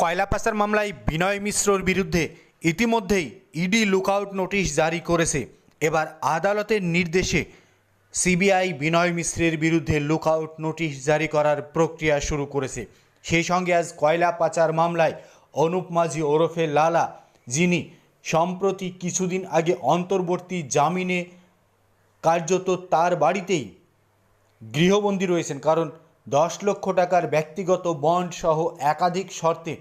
কয়লা পাচার মামলায় বিনয় মিশ্রর বিরুদ্ধে ইতিমধ্যেই ইডি লুকআউট নোটিশ জারি করেছে। এবার আদালতের নির্দেশে সিবিআই বিনয় মিশ্রের বিরুদ্ধে লুকআউট নোটিশ জারি করার প্রক্রিয়া শুরু করেছে। সেই সঙ্গে আজ কয়লা পাচার মামলায় অনুপ মাঝি ওরফে লালা, যিনি সম্প্রতি কিছুদিন আগে অন্তর্বর্তী জামিনে কার্যত তার বাড়িতেই গৃহবন্দী রয়েছেন। কারণ দশ লক্ষ টাকার ব্যক্তিগত বন্ড সহ একাধিক শর্তে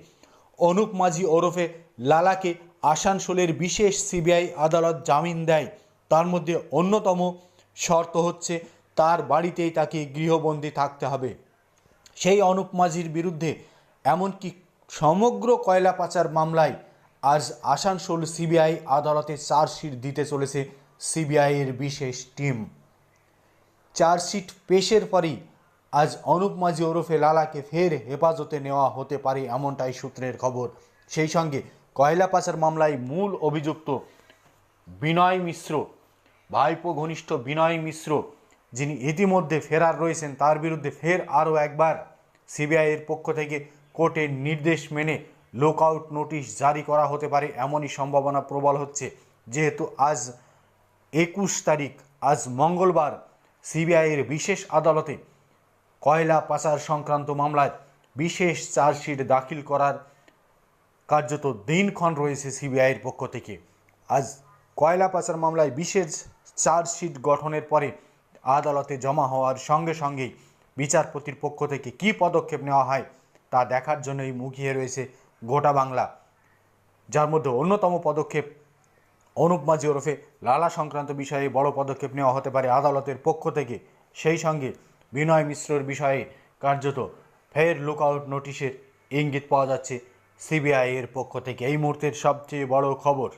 অনুপ মাঝি ওরফে লালাকে আসানসোলের বিশেষ সিবিআই আদালত জামিন দেয়। তার মধ্যে অন্যতম শর্ত হচ্ছে তার বাড়িতেই তাকে গৃহবন্দী থাকতে হবে। সেই অনুপ মাঝির বিরুদ্ধে এমনকি সমগ্র কয়লা পাচার মামলায় আজ আসানসোল সিবিআই আদালতে চার্জশিট দিতে চলেছে সিবিআইয়ের বিশেষ টিম। চার্জশিট পেশের পরেই আজ অনুপ মাঝি ওরফে লালাকে ফের হেফাজতে নেওয়া হতে পারে এমনটাই সূত্রের খবর। সেই সঙ্গে কয়লা পাচার মামলায় মূল অভিযুক্ত বিনয় মিশ্র, ভাইপো ঘনিষ্ঠ বিনয় মিশ্র, যিনি ইতিমধ্যে ফেরার রয়েছেন, তার বিরুদ্ধে ফের আরও একবার সিবিআইয়ের পক্ষ থেকে কোর্টের নির্দেশ মেনে লুকআউট নোটিশ জারি করা হতে পারে এমনই সম্ভাবনা প্রবল হচ্ছে। যেহেতু আজ একুশ তারিখ, আজ মঙ্গলবার সিবিআইয়ের বিশেষ আদালতে কয়লা পাচার সংক্রান্ত মামলায় বিশেষ চার্জশিট দাখিল করার কার্যত দিনক্ষণ রয়েছে সিবিআইয়ের পক্ষ থেকে। আজ কয়লা পাচার মামলায় বিশেষ চার্জশিট গঠনের পরে আদালতে জমা হওয়ার সঙ্গে সঙ্গেই বিচারপতির পক্ষ থেকে কী পদক্ষেপ নেওয়া হয় তা দেখার জন্যই মুখিয়ে রয়েছে গোটা বাংলা। যার মধ্যে অন্যতম পদক্ষেপ অনুপ মাঝি ওরফে লালা সংক্রান্ত বিষয়ে বড় পদক্ষেপ নেওয়া হতে পারে আদালতের পক্ষ থেকে। সেই সঙ্গে বিনয় মিশ্রর বিষয়ে কার্যত ফের লুক আউট নোটিশের ইঙ্গিত পাওয়া যাচ্ছে। সিবিআইয়ের পক্ষ থেকে এই মুহূর্তের সবচেয়ে বড় খবর।